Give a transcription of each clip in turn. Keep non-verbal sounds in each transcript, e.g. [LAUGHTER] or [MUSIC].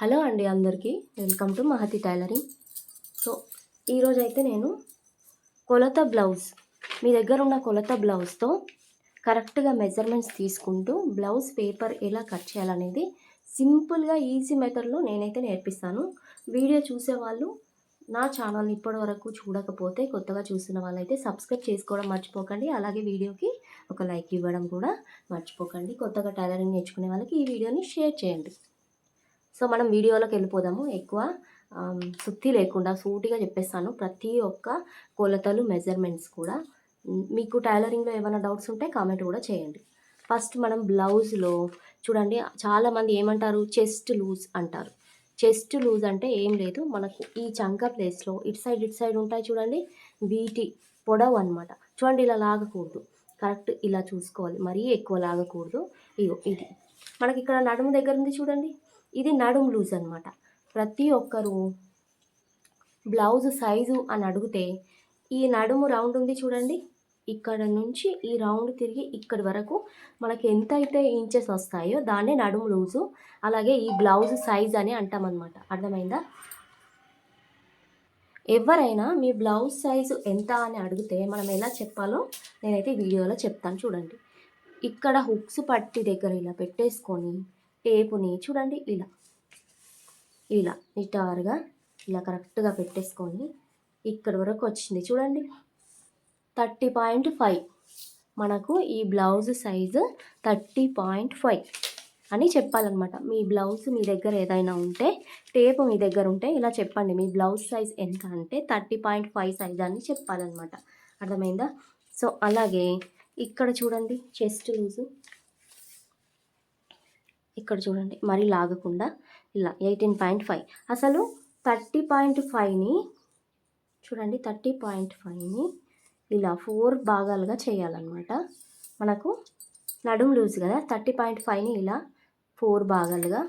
Hello అండి అందరికీ. Welcome to Mahathi tailoring. So ఈరోజు అయితే నేను కొలత బ్లౌజ్ మీ దగ్గర ఉన్న కొలత బ్లౌజ్తో కరెక్ట్గా మెజర్మెంట్స్ తీసుకుంటూ బ్లౌజ్ పేపర్ ఎలా కట్ చేయాలనేది సింపుల్గా ఈజీ మెథడ్లో నేనైతే నేర్పిస్తాను. వీడియో చూసేవాళ్ళు నా ఛానల్ని ఇప్పటివరకు చూడకపోతే కొత్తగా చూసిన వాళ్ళైతే సబ్స్క్రైబ్ చేసుకోవడం మర్చిపోకండి. అలాగే వీడియోకి ఒక లైక్ ఇవ్వడం కూడా మర్చిపోకండి. కొత్తగా టైలరింగ్ నేర్చుకునే వాళ్ళకి ఈ వీడియోని షేర్ చేయండి. సో మనం వీడియోలోకి వెళ్ళిపోదాము. ఎక్కువ సుత్తి లేకుండా సూటిగా చెప్పేస్తాను. ప్రతి ఒక్క కొలతలు మెజర్మెంట్స్ కూడా. మీకు టైలరింగ్లో ఏమైనా డౌట్స్ ఉంటే కామెంట్ కూడా చేయండి. ఫస్ట్ మనం బ్లౌజ్లో చూడండి చాలామంది ఏమంటారు? చెస్ట్ లూజ్ అంటారు. చెస్ట్ లూజ్ అంటే ఏం లేదు. మనకు ఈ చంక ప్లేస్లో ఇటు సైడ్ ఇటు సైడ్ ఉంటాయి చూడండి. వీటి పొడవు అనమాట చూడండి ఇలా లాగకూడదు. కరెక్ట్ ఇలా చూసుకోవాలి. మరీ ఎక్కువ లాగకూడదు. ఇగో ఇది. మనకి ఇక్కడ నడుము దగ్గర ఉంది చూడండి. ఇది నడుము లూజ్ అనమాట ప్రతి ఒక్కరు బ్లౌజ్ సైజు అని అడిగితే ఈ నడుము రౌండ్ ఉంది చూడండి. ఇక్కడ నుంచి ఈ రౌండ్ తిరిగి ఇక్కడి వరకు మనకి ఎంత అయితే ఇంచెస్ వస్తాయో దాన్నే నడుము లూజు అలాగే ఈ బ్లౌజ్ సైజ్ అని అంటామన్నమాట అర్థమైందా? ఎవరైనా మీ బ్లౌజ్ సైజు ఎంత అని అడిగితే మనం ఎలా చెప్పాలో నేనైతే వీడియోలో చెప్తాను చూడండి. ఇక్కడ హుక్స్ పట్టి దగ్గర ఇలా పెట్టేసుకొని టేపుని చూడండి ఇలా. ఇలా నిటారుగా ఇలా కరెక్ట్గా పెట్టేసుకొని ఇక్కడ వరకు వచ్చింది చూడండి. Thirty point five. మనకు ఈ blouse size thirty point five అని చెప్పాలన్నమాట. మీ బ్లౌజ్ మీ దగ్గర ఏదైనా ఉంటే టేప్ మీ దగ్గర ఉంటే ఇలా చెప్పండి. మీ బ్లౌజ్ సైజ్ ఎంత అంటే థర్టీ పాయింట్ ఫైవ్ సైజ్ అని చెప్పాలన్నమాట. అర్థమైందా? సో అలాగే ఇక్కడ చూడండి చెస్ట్ లూజు. ఇక్కడ చూడండి మరీ లాగకుండా ఇలా ఎయిటీన్ పాయింట్ ఫైవ్. అసలు థర్టీ పాయింట్ ఫైవ్ని చూడండి థర్టీ పాయింట్ ఫైవ్ని ఇలా ఫోర్ భాగాలుగా చేయాలన్నమాట. మనకు నడుము లూజ్ కదా థర్టీ పాయింట్ ఫైవ్ని ఇలా ఫోర్ భాగాలుగా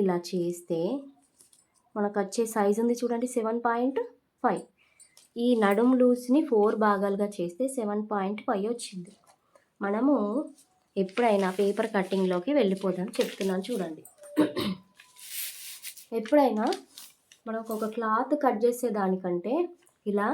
ఇలా చేస్తే మనకు వచ్చే సైజ్ ఉంది చూడండి సెవెన్ పాయింట్ ఫైవ్. ఈ నడుము లూజ్ని ఫోర్ భాగాలుగా చేస్తే సెవెన్ పాయింట్ ఫైవ్ వచ్చింది. మనము ఎప్పుడైనా పేపర్ కటింగ్లోకి వెళ్ళిపోదాం చెప్తున్నాను చూడండి. ఎప్పుడైనా మనకు ఒక క్లాత్ కట్ చేసేదానికంటే ఇలా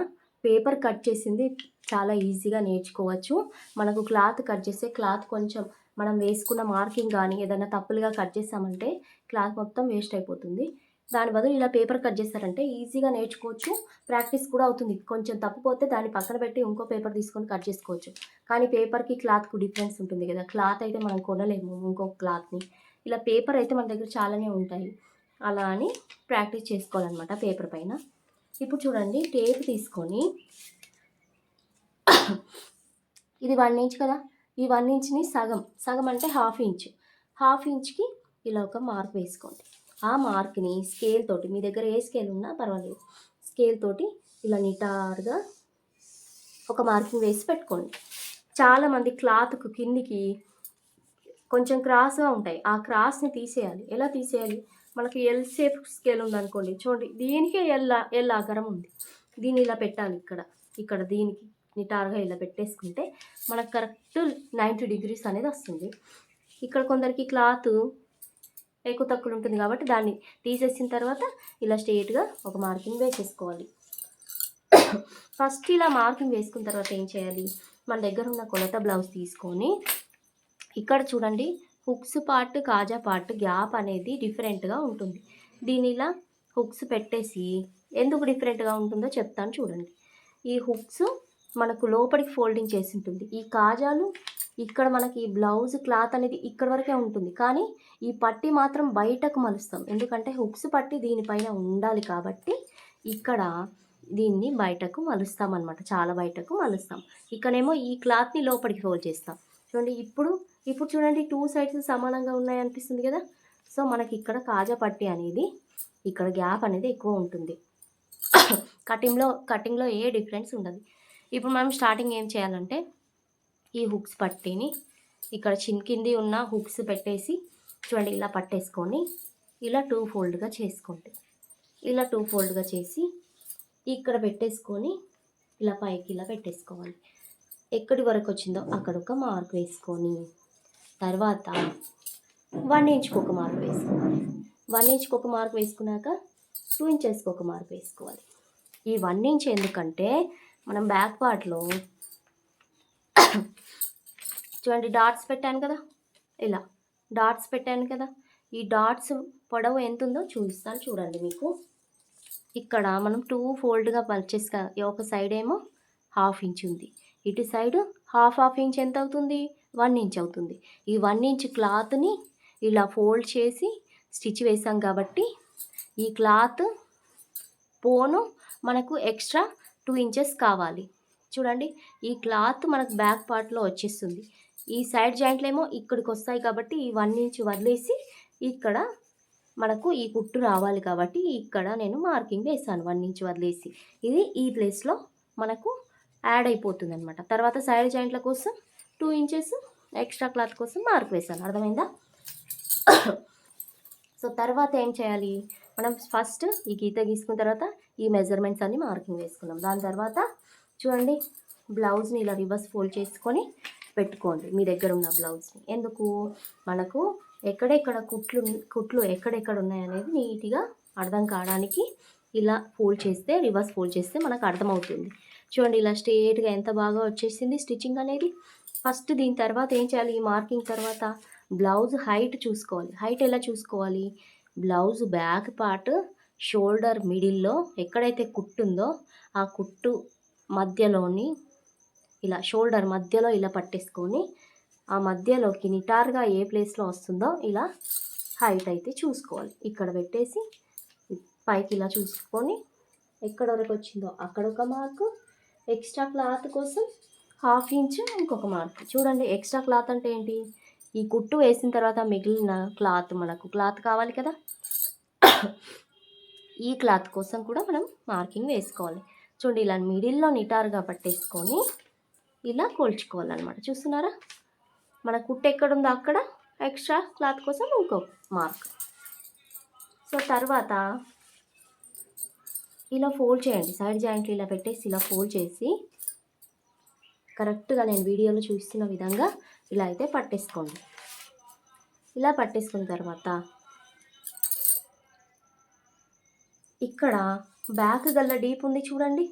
పేపర్ కట్ చేసింది చాలా ఈజీగా నేర్చుకోవచ్చు. మనకు క్లాత్ కట్ చేస్తే క్లాత్ కొంచెం మనం వేసుకున్న మార్కింగ్ కానీ ఏదైనా తప్పులుగా కట్ చేసామంటే క్లాత్ మొత్తం వేస్ట్ అయిపోతుంది. దాని బదులు ఇలా పేపర్ కట్ చేస్తారంటే ఈజీగా నేర్చుకోవచ్చు. ప్రాక్టీస్ కూడా అవుతుంది. కొంచెం తప్పిపోతే దాన్ని పక్కన పెట్టి ఇంకో పేపర్ తీసుకొని కట్ చేసుకోవచ్చు. కానీ పేపర్కి క్లాత్కు డిఫరెన్స్ ఉంటుంది కదా. క్లాత్ అయితే మనం కొనలేము ఇంకో క్లాత్ని. ఇలా పేపర్ అయితే మన దగ్గర చాలానే ఉంటాయి. అలా అని ప్రాక్టీస్ చేసుకోవాలన్నమాట పేపర్ పైన. ఇప్పుడు చూడండి టేప్ తీసుకొని ఇది వన్ ఇంచ్ కదా. ఈ వన్ ఇంచ్ని సగం. సగం అంటే హాఫ్ ఇంచ్. హాఫ్ ఇంచ్కి ఇలా ఒక మార్క్ వేసుకోండి. ఆ మార్క్ని స్కేల్ తోటి మీ దగ్గర ఏ స్కేల్ ఉన్నా పర్వాలేదు. స్కేల్ తోటి ఇలా నిటారుగా ఒక మార్కింగ్ వేసి పెట్టుకోండి. చాలామంది క్లాత్కు కిందికి కొంచెం క్రాస్గా ఉంటాయి. ఆ క్రాస్ని తీసేయాలి. ఎలా తీసేయాలి? మనకి ఎల్ షేప్ స్కేల్ ఉందనుకోండి. చూడండి దీనికే ఎల్ ఎల్ ఆకారం ఉంది. దీన్ని ఇలా పెట్టాలి ఇక్కడ. ఇక్కడ దీనికి నిటారుగా ఇలా పెట్టేసుకుంటే మనకు కరెక్ట్ నైంటీ డిగ్రీస్ అనేది వస్తుంది. ఇక్కడ కొందరికి క్లాత్ ఎక్కువ తక్కువ ఉంటుంది కాబట్టి దాన్ని తీసేసిన తర్వాత ఇలా స్ట్రేట్గా ఒక మార్కింగ్ వేసేసుకోవాలి. ఫస్ట్ ఇలా మార్కింగ్ వేసుకున్న తర్వాత ఏం చేయాలి? మన దగ్గర ఉన్న కొలత బ్లౌజ్ తీసుకొని ఇక్కడ చూడండి హుక్స్ పార్ట్ కాజా పార్ట్ గ్యాప్ అనేది డిఫరెంట్గా ఉంటుంది. దీని ఇలా హుక్స్ పెట్టేసి ఎందుకు డిఫరెంట్గా ఉంటుందో చెప్తాను చూడండి. ఈ హుక్స్ మనకు లోపలికి ఫోల్డింగ్ చేసి ఉంటుంది. ఈ కాజాలు ఇక్కడ మనకి ఈ బ్లౌజ్ క్లాత్ అనేది ఇక్కడ వరకే ఉంటుంది. కానీ ఈ పట్టి మాత్రం బయటకు మలుస్తాం. ఎందుకంటే హుక్స్ పట్టి దీనిపైన ఉండాలి కాబట్టి ఇక్కడ దీన్ని బయటకు మలుస్తాం అనమాట చాలా బయటకు మలుస్తాం. ఇక్కడేమో ఈ క్లాత్ని లోపలికి ఫోల్డ్ చేస్తాం. చూడండి ఇప్పుడు ఇప్పుడు చూడండి టూ సైడ్స్ సమానంగా ఉన్నాయి అనిపిస్తుంది కదా? సో మనకి ఇక్కడ కాజా పట్టి అనేది ఇక్కడ గ్యాప్ అనేది ఎక్కువ ఉంటుంది. [COUGHS] కటింగ్లో కటింగ్లో ఏ డిఫరెన్స్ ఉండదు. ఇప్పుడు మనం స్టార్టింగ్ ఏం చేయాలంటే ఈ హుక్స్ పట్టిని ఇక్కడ చిన్ కింది ఉన్న హుక్స్ పెట్టేసి చూడండి ఇలా పట్టేసుకొని ఇలా టూ ఫోల్డ్గా చేసుకోండి. ఇలా టూ ఫోల్డ్గా చేసి ఇక్కడ పెట్టేసుకొని ఇలా పైకి ఇలా పెట్టేసుకోవాలి. ఎక్కడి వరకు వచ్చిందో అక్కడ ఒక మార్క్ వేసుకొని తర్వాత వన్ ఇంచ్కి ఒక మార్క్ వేసుకోవాలి. వన్ ఇంచ్కి ఒక మార్క్ వేసుకున్నాక టూ ఇంచెస్కి ఒక మార్క్ వేసుకోవాలి. ఈ వన్ ఇంచ్ ఎందుకంటే మనం బ్యాక్ పార్ట్లో చూడండి డాట్స్ పెట్టాను కదా. ఇలా డాట్స్ పెట్టాను కదా. ఈ డాట్స్ పొడవు ఎంత ఉందో చూపిస్తాను చూడండి మీకు. ఇక్కడ మనం టూ ఫోల్డ్గా పర్చేస్ ఒక సైడ్ ఏమో హాఫ్ ఇంచ్ ఉంది. ఇటు సైడ్ హాఫ్ హాఫ్ ఇంచ్ ఎంత అవుతుంది? వన్ ఇంచ్ అవుతుంది. ఈ వన్ ఇంచ్ క్లాత్ని ఇలా ఫోల్డ్ చేసి స్టిచ్ వేసాం కాబట్టి ఈ క్లాత్ పోను మనకు ఎక్స్ట్రా టూ ఇంచెస్ కావాలి. చూడండి ఈ క్లాత్ మనకు బ్యాక్ పార్ట్లో వచ్చేస్తుంది. ఈ సైడ్ జాయింట్లు ఏమో ఇక్కడికి వస్తాయి కాబట్టి ఈ వన్ ఇంచ్ వదిలేసి ఇక్కడ మనకు ఈ కుట్టు రావాలి కాబట్టి ఇక్కడ నేను మార్కింగ్ వేసాను వన్ ఇంచ్ వదిలేసి. ఇది ఈ ప్లేస్లో మనకు యాడ్ అయిపోతుంది అనమాట తర్వాత సైడ్ జాయింట్ల కోసం టూ ఇంచెస్ ఎక్స్ట్రా క్లాత్ కోసం మార్క్ వేసాను అర్థమైందా? సో తర్వాత ఏం చేయాలి? మనం ఫస్ట్ ఈ గీత గీసుకున్న తర్వాత ఈ మెజర్మెంట్స్ అన్ని మార్కింగ్ వేసుకున్నాం. దాని తర్వాత చూడండి బ్లౌజ్ని ఇలా రివర్స్ ఫోల్డ్ చేసుకొని పెట్టుకోండి మీ దగ్గర ఉన్న బ్లౌజ్ని. ఎందుకు? మనకు ఎక్కడెక్కడ కుట్లు కుట్లు ఎక్కడెక్కడ ఉన్నాయనేది నీట్గా అర్థం కావడానికి ఇలా ఫోల్డ్ చేస్తే రివర్స్ ఫోల్డ్ చేస్తే మనకు అర్థమవుతుంది. చూడండి ఇలా స్ట్రేట్గా ఎంత బాగా వచ్చేసింది స్టిచ్చింగ్ అనేది. ఫస్ట్ దీని తర్వాత ఏం చేయాలి? ఈ మార్కింగ్ తర్వాత బ్లౌజ్ హైట్ చూసుకోవాలి. హైట్ ఎలా చూసుకోవాలి? బ్లౌజ్ బ్యాక్ పార్ట్ షోల్డర్ మిడిల్లో ఎక్కడైతే కుట్టుందో ఆ కుట్టు మధ్యలోని ఇలా షోల్డర్ మధ్యలో ఇలా పట్టేసుకొని ఆ మధ్యలోకి నిటారుగా ఏ ప్లేస్లో వస్తుందో ఇలా హైట్ అయితే చూసుకోవాలి. ఇక్కడ పెట్టేసి పైకి ఇలా చూసుకొని ఎక్కడ వరకు వచ్చిందో అక్కడ ఒక మార్కు ఎక్స్ట్రా క్లాత్ కోసం హాఫ్ ఇంచ్ ఇంకొక మార్క్. చూడండి ఎక్స్ట్రా క్లాత్ అంటే ఏంటి? ఈ కుట్టు వేసిన తర్వాత మిగిలిన క్లాత్ మనకు క్లాత్ కావాలి కదా. ఈ క్లాత్ కోసం కూడా మనం మార్కింగ్ వేసుకోవాలి. చూడండి ఇలా మిడిల్లో నిటారుగా పట్టేసుకొని ఇలా కోల్చుకోవాలన్నమాట. చూస్తున్నారా? మన కుట్టు ఎక్కడుందో అక్కడ. ఎక్స్ట్రా క్లాత్ కోసం ఇంకో మార్క్. సో తర్వాత ఇలా ఫోల్డ్ చేయండి. సైడ్ జాయింట్లు ఇలా పెట్టేసి ఇలా ఫోల్డ్ చేసి కరెక్ట్గా నేను వీడియోలో చూస్తున్న విధంగా ఇలా అయితే పట్టేసుకోండి. ఇలా పట్టేసుకున్న తర్వాత ఇక్కడ బ్యాక్ గల్ల డీప్ ఉంది చూడండి.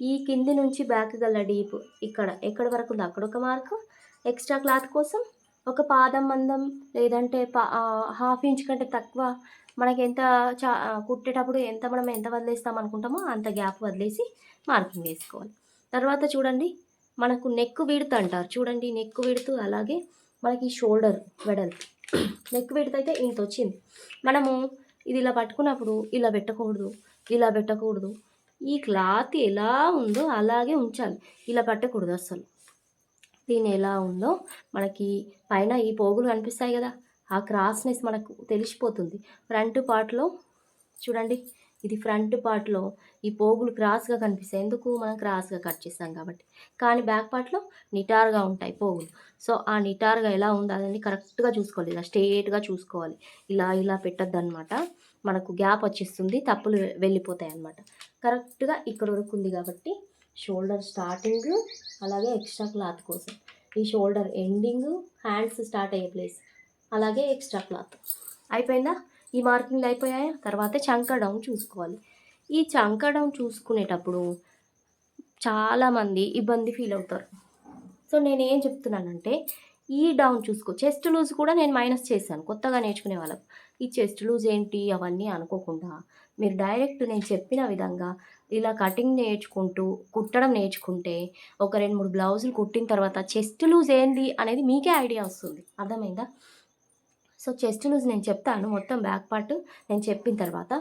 ఈ కింది నుంచి బ్యాక్ గల్ల డీప్ ఇక్కడ. ఎక్కడ వరకు ఉంది? అక్కడ ఒక మార్క్. ఎక్స్ట్రా క్లాత్ కోసం ఒక పాదం మందం లేదంటే పా హాఫ్ ఇంచ్ కంటే తక్కువ మనకి ఎంత చా కుట్టేటప్పుడు ఎంత మనం ఎంత వదిలేస్తాం అనుకుంటామో అంత గ్యాప్ వదిలేసి మార్కింగ్ వేసుకోవాలి. తర్వాత చూడండి మనకు నెక్ విడుతు అంటారు. చూడండి నెక్ విడుతు అలాగే మనకి షోల్డర్ వెడల్పు. [CLEARS THROAT] నెక్ విడుతు అయితే ఇంత వచ్చింది మనము ఇది ఇలా పట్టుకున్నప్పుడు ఇలా పెట్టకూడదు ఇలా పెట్టకూడదు. ఈ క్లాత్ ఎలా ఉందో అలాగే ఉంచాలి. ఇలా పట్టకూడదు అసలు దీని ఎలా ఉందో మనకి పైన ఈ పోగులు కనిపిస్తాయి కదా ఆ క్రాస్నెస్ మనకు తెలిసిపోతుంది. ఫ్రంట్ పార్ట్లో చూడండి. ఇది ఫ్రంట్ పార్ట్లో ఈ పోగులు క్రాస్గా కనిపిస్తాయి. ఎందుకు? మనం క్రాస్గా కట్ చేస్తాం కాబట్టి. కానీ బ్యాక్ పార్ట్లో నిటారుగా ఉంటాయి పోగులు. సో ఆ నిటారుగా ఎలా ఉందో అదని కరెక్ట్గా చూసుకోవాలి. ఇలా స్ట్రేట్గా చూసుకోవాలి. ఇలా ఇలా పెట్టద్దు అనమాట మనకు గ్యాప్ వచ్చేస్తుంది. తప్పులు వెళ్ళిపోతాయి అనమాట కరెక్ట్గా ఇక్కడ వరకు ఉంది కాబట్టి షోల్డర్ స్టార్టింగ్ అలాగే ఎక్స్ట్రా క్లాత్ కోసం. ఈ షోల్డర్ ఎండింగ్ హ్యాండ్స్ స్టార్ట్ అయ్యే ప్లేస్. అలాగే ఎక్స్ట్రా క్లాత్. అయిపోయిందా? ఈ మార్కింగ్లు అయిపోయాయా? తర్వాత చంక డౌన్ చూసుకోవాలి. ఈ చంక డౌన్ చూసుకునేటప్పుడు చాలామంది ఇబ్బంది ఫీల్ అవుతారు. సో నేను ఏం చెప్తున్నానంటే ఈ డౌన్ చూసుకో. చెస్ట్ లూజ్ కూడా నేను మైనస్ చేశాను. కొత్తగా నేర్చుకునే వాళ్ళకు. ఈ చెస్ట్ లూజ్ ఏంటి? అవన్నీ అనుకోకుండా మీరు డైరెక్ట్ నేను చెప్పిన విధంగా ఇలా కటింగ్ నేర్చుకుంటూ కుట్టడం నేర్చుకుంటే ఒక రెండు మూడు బ్లౌజులు కుట్టిన తర్వాత చెస్ట్ లూజ్ ఏంది అనేది మీకే ఐడియా వస్తుంది. అర్థమైందా? సో చెస్ట్ లూజ్ నేను చెప్తాను మొత్తం బ్యాక్ పార్ట్ నేను చెప్పిన తర్వాత.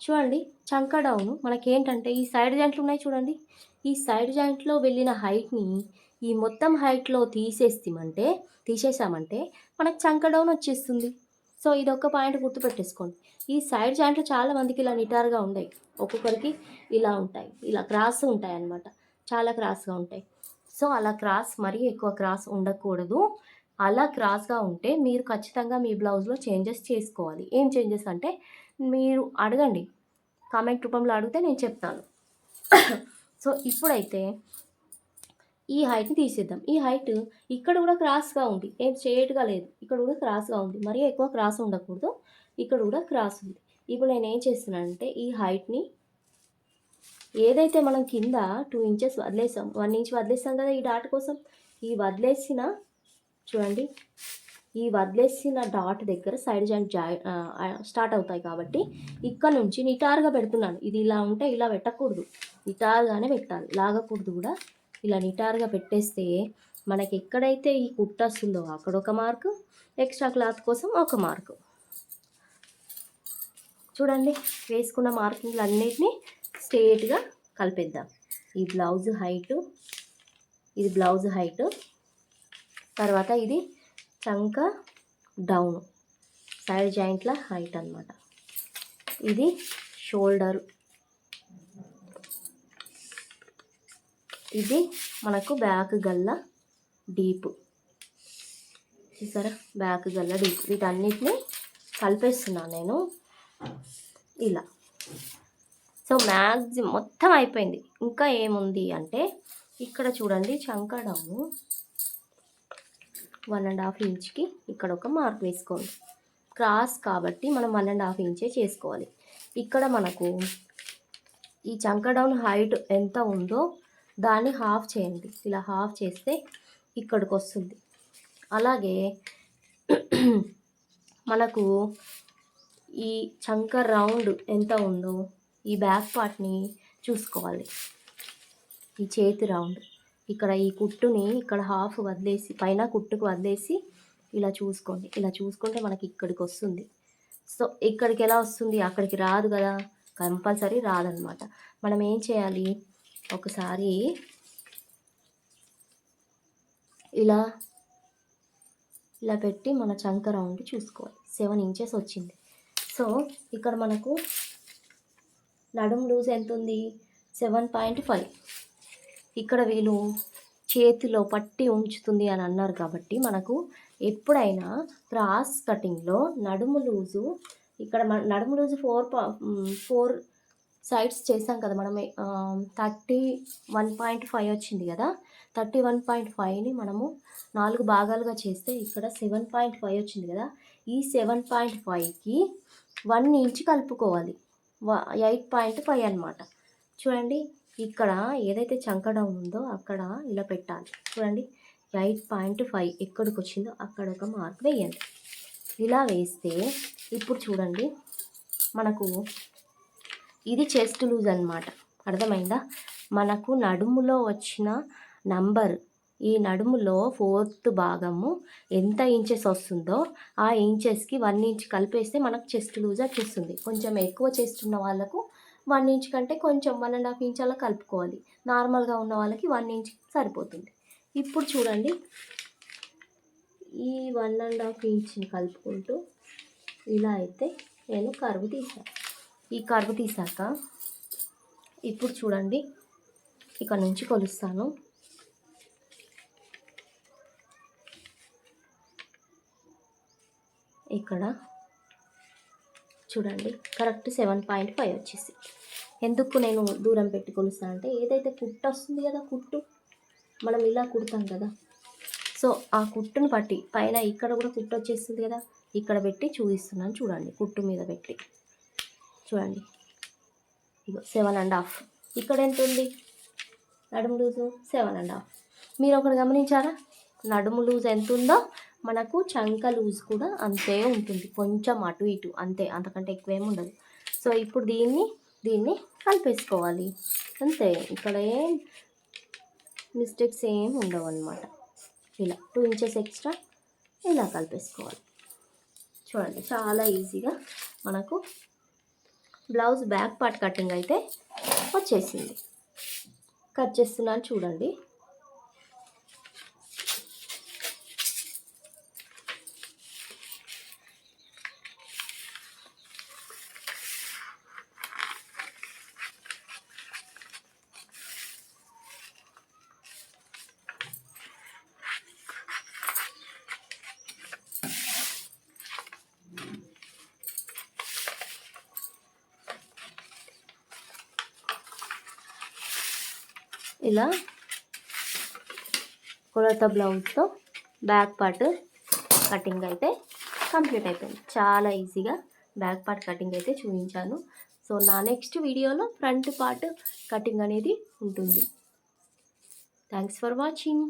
చూడండి చంక డౌన్. మనకేంటంటే ఈ సైడ్ జాయింట్లు ఉన్నాయి చూడండి. ఈ సైడ్ జాయింట్లో వెళ్ళిన హైట్ని ఈ మొత్తం హైట్లో తీసేస్తామంటే తీసేసామంటే మనకు చంక డౌన్ వచ్చేస్తుంది. సో ఇది ఒక పాయింట్ గుర్తుపెట్టేసుకోండి. ఈ సైడ్ జాయింట్లు చాలా మందికి ఇలా నిటారుగా ఉండయి. ఒక్కొక్కరికి ఇలా ఉంటాయి. ఇలా క్రాస్ ఉంటాయి అన్నమాట చాలా క్రాస్గా ఉంటాయి. సో అలా క్రాస్ మరీ ఎక్కువ క్రాస్ ఉండకూడదు. అలా క్రాస్గా ఉంటే మీరు ఖచ్చితంగా మీ బ్లౌజ్లో చేంజెస్ చేసుకోవాలి. ఏం చేంజెస్ అంటే మీరు అడగండి. కామెంట్ రూపంలో అడిగితే నేను చెప్తాను. సో ఇప్పుడైతే ఈ హైట్ని తీసేద్దాం. ఈ హైట్ ఇక్కడ కూడా క్రాస్గా ఉంది. ఏం స్ట్రేట్గా లేదు. ఇక్కడ కూడా క్రాస్గా ఉంది. మరీ ఎక్కువ క్రాస్ ఉండకూడదు. ఇక్కడ కూడా క్రాస్ ఉంది. ఇప్పుడు నేను ఏం చేస్తున్నానంటే ఈ హైట్ని ఏదైతే మనం కింద టూ ఇంచెస్ వదిలేసాం వన్ ఇంచ్ వదిలేసాం కదా ఈ డాట్ కోసం ఈ వదిలేసిన చూడండి. ఈ వదిలేసిన డాట్ దగ్గర సైడ్ జాయింట్ జాయి స్టార్ట్ అవుతాయి కాబట్టి ఇక్కడ నుంచి నిటారుగా పెడుతున్నాను. ఇది ఇలా ఉంటే ఇలా పెట్టకూడదు. నిటారుగానే పెట్టాలి. లాగకూడదు కూడా. ఇలా నిటారుగా పెట్టేస్తే మనకి ఎక్కడైతే ఈ కుట్ట వస్తుందో అక్కడ ఒక మార్కు ఎక్స్ట్రా క్లాత్ కోసం ఒక మార్కు చూడండి వేసుకున్న మార్కింగ్లు అన్నిటినీ స్ట్రేట్గా కలిపేద్దాం. ఈ బ్లౌజ్ హైటు ఇది బ్లౌజ్ హైటు తర్వాత ఇది చంక డౌన్ సైడ్ జాయింట్ల హైట్ అన్నమాట. ఇది షోల్డర్ ఇది మనకు బ్యాక్ గల్ల డీప్ చూసారా? బ్యాక్ గల్ల డీప్ వీటన్నిటిని కలిపేస్తున్నాను నేను. ఇలా. సో మ్యాక్సిమం మొత్తం అయిపోయింది. ఇంకా ఏముంది అంటే ఇక్కడ చూడండి చంక డౌన్ వన్ అండ్ హాఫ్ ఇంచ్కి ఇక్కడ ఒక మార్క్ వేసుకోండి క్రాస్ కాబట్టి మనం వన్ అండ్ హాఫ్ ఇంచే చేసుకోవాలి. ఇక్కడ మనకు ఈ చంక డౌన్ హైట్ ఎంత ఉందో దాన్ని హాఫ్ చేయండి. ఇలా హాఫ్ చేస్తే ఇక్కడికి వస్తుంది. అలాగే మనకు ఈ చంక రౌండ్ ఎంత ఉందో ఈ బ్యాక్ పార్ట్ని చూసుకోవాలి. ఈ చేతి రౌండ్. ఇక్కడ ఈ కుట్టుని ఇక్కడ హాఫ్ వదిలేసి పైన కుట్టుకు వదిలేసి ఇలా చూసుకోండి. ఇలా చూసుకుంటే మనకి ఇక్కడికి వస్తుంది. సో ఇక్కడికి ఎలా వస్తుంది? అక్కడికి రాదు కదా. కంపల్సరీ రాదనమాట. మనం ఏం చేయాలి? ఒకసారి ఇలా ఇలా పెట్టి మన చంక రౌండ్ చూసుకోవాలి. సెవెన్ ఇంచెస్ వచ్చింది. సో ఇక్కడ మనకు నడుము లూజ్ ఎంత ఉంది? Seven point five. ఇక్కడ వీళ్ళు చేతిలో పట్టి ఉంచుతుంది అని అన్నారు కాబట్టి మనకు ఎప్పుడైనా క్రాస్ కటింగ్లో నడుము లూజు ఇక్కడ మన నడుము లూజు ఫోర్ ఫోర్ సైడ్స్ చేసాం కదా మనం థర్టీ వన్ పాయింట్ ఫైవ్ వచ్చింది కదా థర్టీ వన్ పాయింట్ ఫైవ్ని మనము నాలుగు భాగాలుగా చేస్తే ఇక్కడ సెవెన్ పాయింట్ ఫైవ్ వచ్చింది కదా ఈ సెవెన్ పాయింట్ ఫైవ్కి వన్ ఇంచ్ కలుపుకోవాలి ఎయిట్ పాయింట్ ఫైవ్ అనమాట చూడండి ఇక్కడ ఏదైతే చంకడం ఉందో అక్కడ ఇలా పెట్టాలి. చూడండి ఎయిట్ పాయింట్ ఫైవ్ ఎక్కడికి వచ్చిందో అక్కడ ఒక మార్క్ వేయండి. ఇలా వేస్తే ఇప్పుడు చూడండి మనకు ఇది చెస్ట్ లూజ్ అనమాట అర్థమైందా? మనకు నడుములో వచ్చిన నంబర్ ఈ నడుములో ఫోర్త్ భాగము ఎంత ఇంచెస్ వస్తుందో ఆ ఇంచెస్కి వన్ ఇంచ్ కలిపేస్తే మనకు చెస్ట్ లూజ్ వచ్చేస్తుంది కొంచెం ఎక్కువ చేస్తున్న వాళ్ళకు వన్ ఇంచ్ కంటే కొంచెం వన్ అండ్ హాఫ్ ఇంచ్ అలా కలుపుకోవాలి. నార్మల్గా ఉన్న వాళ్ళకి వన్ ఇంచ్ సరిపోతుంది. ఇప్పుడు చూడండి. ఈ వన్ అండ్ హాఫ్ ఇంచ్ని కలుపుకుంటూ ఇలా అయితే నేను కరువు తీసాను ఈ కరువు తీసాక ఇప్పుడు చూడండి. ఇక్కడ నుంచి కొలుస్తాను. ఇక్కడ చూడండి. కరెక్ట్ సెవెన్ పాయింట్ ఫైవ్ వచ్చేసి ఎందుకు నేను దూరం పెట్టి కొలుస్తాను అంటే ఏదైతే కుట్టు వస్తుంది కదా కుట్టు మనం ఇలా కుడతాం కదా. సో ఆ కుట్టును పట్టి పైన ఇక్కడ కూడా కుట్టు వచ్చేస్తుంది కదా ఇక్కడ పెట్టి చూపిస్తున్నాను చూడండి కుట్టు మీద పెట్టి. చూడండి. ఇగో సెవెన్ అండ్ హాఫ్ ఇక్కడ ఎంత ఉంది? నడుము లూజు సెవెన్ అండ్ హాఫ్ మీరు ఒకటి గమనించారా? నడుము లూజ్ ఎంత ఉందో మనకు చంక లూజ్ కూడా అంతే ఉంటుంది. కొంచెం అటు ఇటు అంతే. అంతకంటే ఎక్కువేం ఉండదు. సో ఇప్పుడు దీన్ని దీన్ని కలిపేసుకోవాలి. అంతే ఇక్కడ ఏం మిస్టేక్స్ ఏం ఉండవు అనమాట ఇలా టూ ఇంచెస్ ఎక్స్ట్రా ఇలా కలిపేసుకోవాలి. చూడండి చాలా ఈజీగా మనకు బ్లౌజ్ బ్యాక్ పార్ట్ కటింగ్ అయితే వచ్చేసింది. కట్ చేస్తున్నాను చూడండి. ఇలా కొలత బ్లౌజ్తో బ్యాక్ పార్ట్ కటింగ్ అయితే కంప్లీట్ అయిపోయింది. చాలా ఈజీగా బ్యాక్ పార్ట్ కటింగ్ అయితే చూపించాను. సో నా నెక్స్ట్ వీడియోలో ఫ్రంట్ పార్ట్ కటింగ్ అనేది ఉంటుంది. Thanks for watching